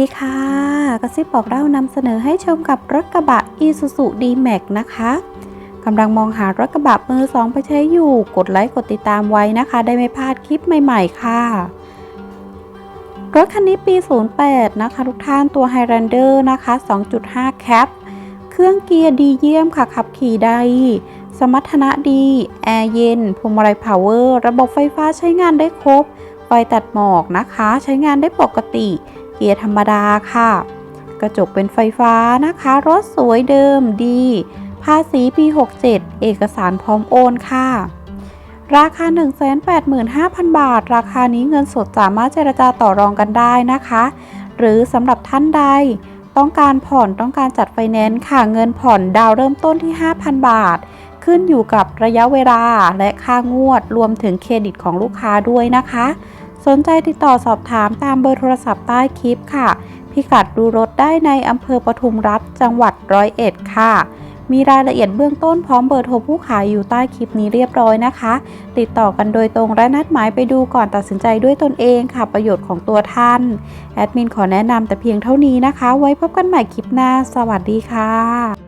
สวัสดีค่ะกระซิบบอกเล่านำเสนอให้ชมกับรถกระบะ Isuzu D-Max นะคะกำลังมองหารถกระบะมือสองไปใช้อยู่ กดไลค์กดติดตามไว้นะคะ ได้ไม่พลาดคลิปใหม่ๆ ค่ะ รถคันนี้ปี 08 นะคะ ทุกท่านตัว Highlander นะคะ 2.5 แคป เครื่องเกียร์ดีเยี่ยมค่ะ ขับขี่ได้ สมรรถนะดี แอร์เย็นพวงมาลัยพาวเวอร์ ระบบไฟฟ้าใช้งานได้ครบ ไฟตัดหมอกนะคะ ใช้งานได้ปกติ เกียร์ธรรมดาค่ะ กระจกเป็นไฟฟ้านะคะ รถสวยเดิมดี ภาษีปี 67 เอกสารพร้อมโอนค่ะ ราคา 185,000 บาท ราคานี้เงินสดสามารถเจรจาต่อรองกันได้นะคะ หรือสำหรับท่านใดต้องการผ่อนต้องการจัดไฟแนนซ์ค่ะเงินผ่อนดาวเริ่มต้นที่ 5,000 บาท ขึ้นอยู่กับระยะเวลาและค่างวดรวมถึงเครดิตของลูกค้าด้วยนะคะ สนใจติดต่อสอบถามตามเบอร์โทรศัพท์ใต้คลิปค่ะ พิกัดดูรถได้ในอำเภอปทุมรัฐจังหวัดร้อยเอ็ดค่ะ มีรายละเอียดเบื้องต้นพร้อมเบอร์โทรผู้ขายอยู่ใต้คลิปนี้เรียบร้อยนะคะ ติดต่อกันโดยตรงและนัดหมายไปดูก่อนตัดสินใจด้วยตนเองค่ะ ประโยชน์ของตัวท่าน แอดมินขอแนะนำแต่เพียงเท่านี้นะคะ ไว้พบกันใหม่คลิปหน้า สวัสดีค่ะ